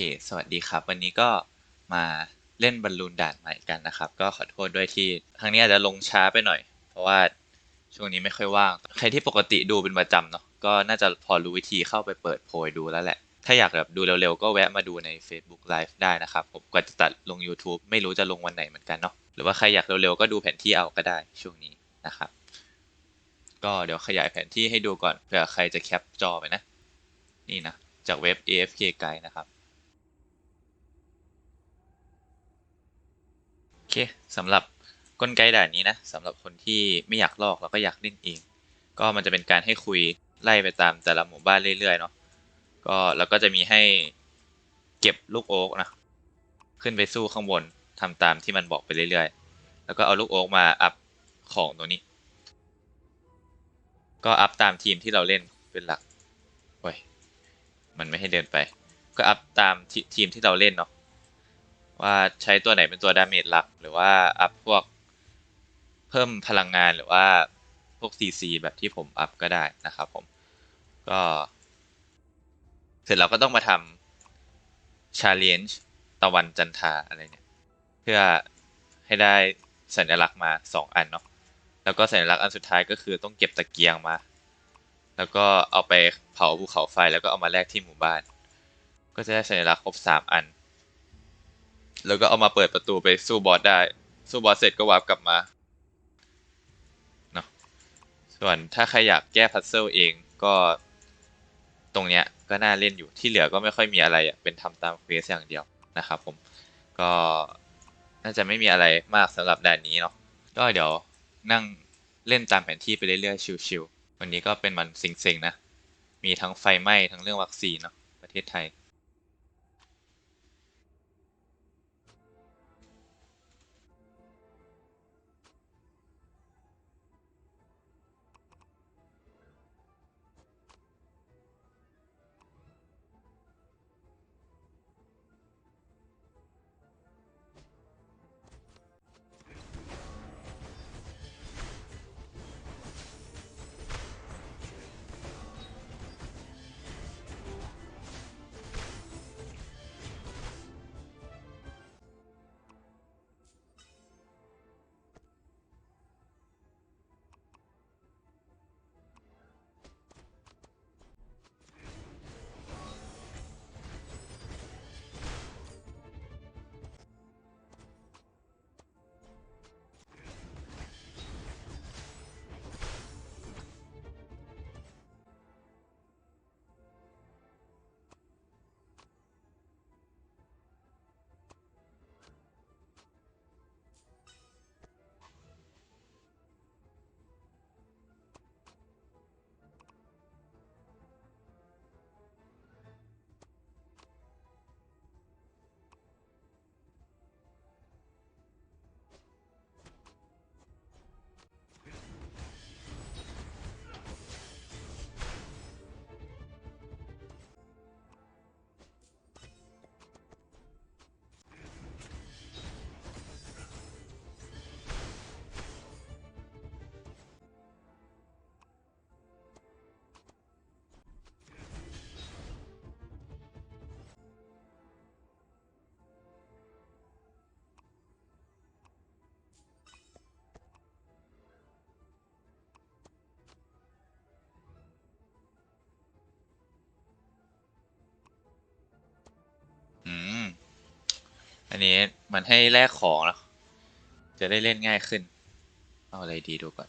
คสวัสดีครับ วันนี้ก็มาเล่นบอลลูนด่านใหม่กันนะครับ ก็ขอโทษด้วยที่ครั้งนี้อาจจะลงช้าไปหน่อย เพราะว่าช่วงนี้ไม่ค่อยว่าง ใครที่ปกติดูเป็นประจำเนาะ ก็น่าจะพอรู้วิธีเข้าไปเปิดโพยดูแล้วแหละ ถ้าอยากแบบดูเร็วๆ ก็แวะมาดูใน Facebook Live ได้นะครับ ผมกว่าจะตัดลง YouTube ไม่รู้จะลงวันไหนเหมือนกันเนาะ หรือว่าใครอยากเร็วๆ ก็ดูแผนที่เอาก็ได้ช่วงนี้นะครับ ก็เดี๋ยวขยายแผนที่ให้ดูก่อนเผื่อใครจะแคปจอไปนะ นี่นะ จากเว็บ AFK Guide นะครับ โอ เคสำหรับกลไกด่านนี้นะสำหรับคนที่ไม่อยากลอกแล้วก็อยากเล่นเอง ก็มันจะเป็นการให้คุยไล่ไปตามแต่ละหมู่บ้านเรื่อยๆเนาะก็แล้วก็จะมีให้เก็บลูกโอ๊กนะขึ้นไปสู้ข้างบนทำตามที่มันบอกไปเรื่อยๆ แล้วก็เอาลูกโอ๊กมาอัพของตัวนี้ ก็อัพตามทีมที่เราเล่นเป็นหลักโอ้ยมันไม่ให้เดินไป ก็อัพตามททีมที่เราเล่นเนาะ ว่าใช้ตัวไหนเป็นตัวดาเมจหลัก หรือว่าอัพพวกเพิ่มพลังงานหรือว่าพวก CC แบบที่ผมอัพก็ได้นะครับผม ก็ เสร็จเราก็ต้องมาทำ challenge ตะวันจันทราอะไรเนี่ย เพื่อให้ได้สัญลักษณ์มา 2 อันเนาะแล้วก็สัญลักษณ์อันสุดท้ายก็คือต้องเก็บตะเกียงมา แล้วก็เอาไปเผาภูเขาไฟแล้วก็เอามาแลกที่หมู่บ้าน ก็จะได้สัญลักษณ์ครบ 3 อัน แล้วก็เอามาเปิดประตูไปสู้บอสได้ สู้บอสเสร็จก็วาร์ปกลับมาเนาะส่วนถ้าใครอยากแก้พัซเซิลเองก็ตรงเนี้ยก็น่าเล่นอยู่ที่เหลือก็ไม่ค่อยมีอะไรอะเป็นทำตามเควสอย่างเดียวนะครับผมก็น่าจะไม่มีอะไรมากสำหรับด่านนี้เนาะก็เดี๋ยวนั่งเล่นตามแผนที่ไปเรื่อยๆชิวๆวันนี้ก็เป็นวันสิงๆนะมีทั้งไฟไหม้ทั้งเรื่องวัคซีนเนาะประเทศไทย อันนี้มันให้แลกของแล้ว จะได้เล่นง่ายขึ้น เอาอะไรดีดูก่อน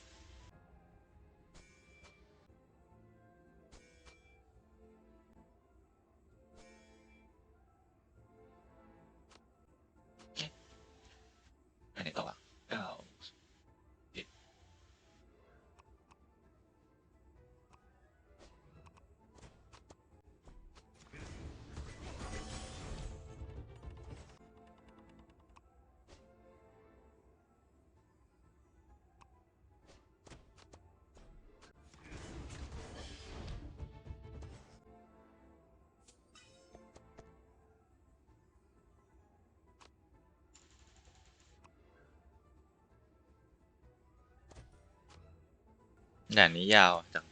ด่านนี้ยาวจัง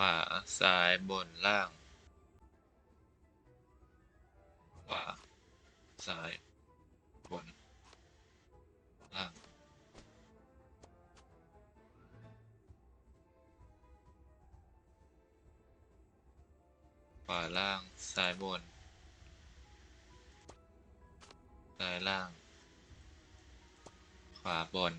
ขวา ซ้าย บน ล่าง ขวา ซ้าย บน ล่าง ขวา ล่าง ซ้าย บน ซ้าย ล่าง ขวา บน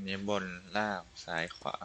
อันนี้บนล่างซ้ายขวา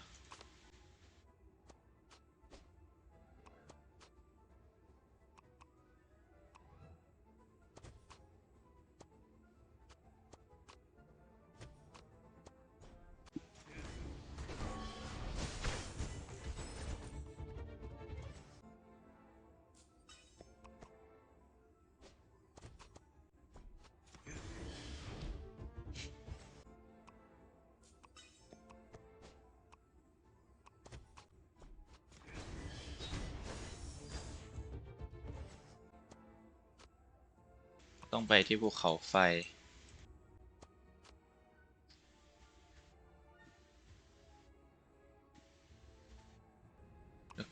ต้องไปที่ภูเขาไฟ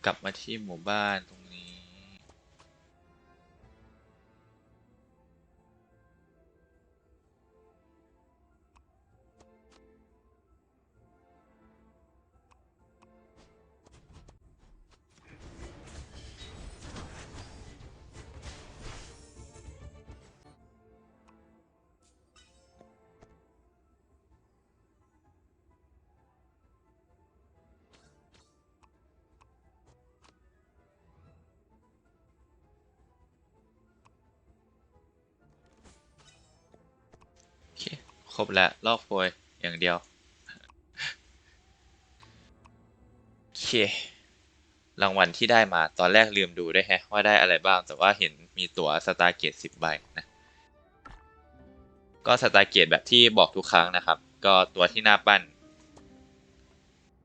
กลับมาที่หมู่บ้านตรง ครบแล้วลอกโฟยอย่างเดียวโอเครางวัลที่ได้มาตอนแรกลืมดูด้วยแฮะ ว่าได้อะไรบ้าง แต่ว่าเห็นมีตั๋วสตาร์เกตสิบใบนะ ก็สตาร์เกตแบบที่บอกทุกครั้งนะครับ ก็ตัวที่หน้าปั้น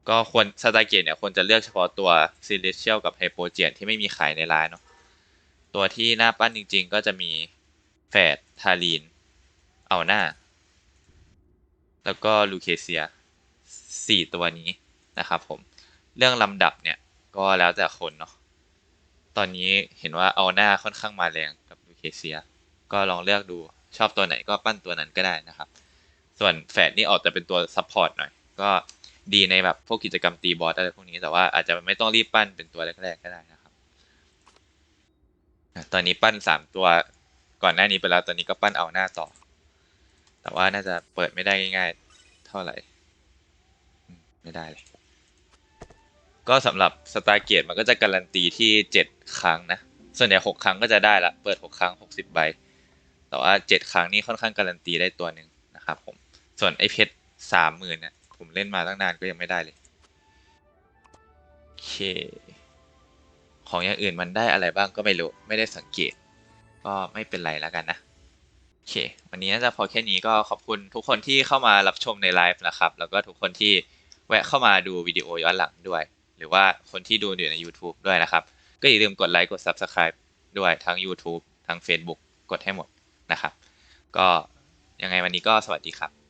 ก็ควรสตาร์เกตเนี่ยควรจะเลือกเฉพาะตัวซิเลเชียลกับไฮโปเจียนที่ไม่มีขายในร้านเนาะตัวที่หน้าปั้นจริง ๆ ก็จะมีแฝดทารีน เอาหน้า แล้วก็ลูเคเซียสี่ตัวนี้นะครับผม เรื่องลำดับเนี่ยก็แล้วแต่คนเนาะ ตอนนี้เห็นว่าเอาหน้าค่อนข้างมาแรงกับลูเคเซีย ก็ลองเลือกดูชอบตัวไหนก็ปั้นตัวนั้นก็ได้นะครับ ส่วนแฝดนี่ออกจะเป็นตัวซัพพอร์ตหน่อย ก็ดีในแบบพวกกิจกรรมตีบอสอะไรพวกนี้ แต่ว่าอาจจะไม่ต้องรีบปั้นเป็นตัวแรกๆก็ได้นะครับ ตอนนี้ปั้นสามตัวก่อนหน้านี้ไปแล้ว ตอนนี้ก็ปั้นเอาหน้าต่อ แต่ว่าน่าจะเปิดไม่ได้ง่ายๆ เท่าไหร่ ไม่ได้เลย ก็สำหรับสตาร์เกียมันก็จะการันตีที่เจ็ดครั้งนะ ส่วนใหญ่หกครั้งก็จะได้ละ เปิดหกครั้งหกสิบใบ แต่ว่าเจ็ดครั้งนี่ค่อนข้างการันตีได้ตัวหนึ่งนะครับผม ส่วนไอ้เพชรสามหมื่นเนี่ยผมเล่นมาตั้งนานก็ยังไม่ได้เลยโอเค ของอย่างอื่นมันได้อะไรบ้างก็ไม่รู้ ไม่ได้สังเกต ก็ไม่เป็นไรแล้วกันนะ เค วันนี้น่าจะพอแค่นี้ก็ขอบคุณทุกคนที่เข้ามารับชมในไลฟ์นะครับ แล้วก็ทุกคนที่แวะเข้ามาดูวิดีโอย้อนหลังด้วย หรือว่าคนที่ดูอยู่ใน YouTube ด้วยนะครับ ก็อย่าลืมกดไลค์กด Subscribe ด้วยทั้ง YouTube ทั้ง Facebook กดให้หมดนะครับ ก็ยังไงวันนี้ก็สวัสดีครับ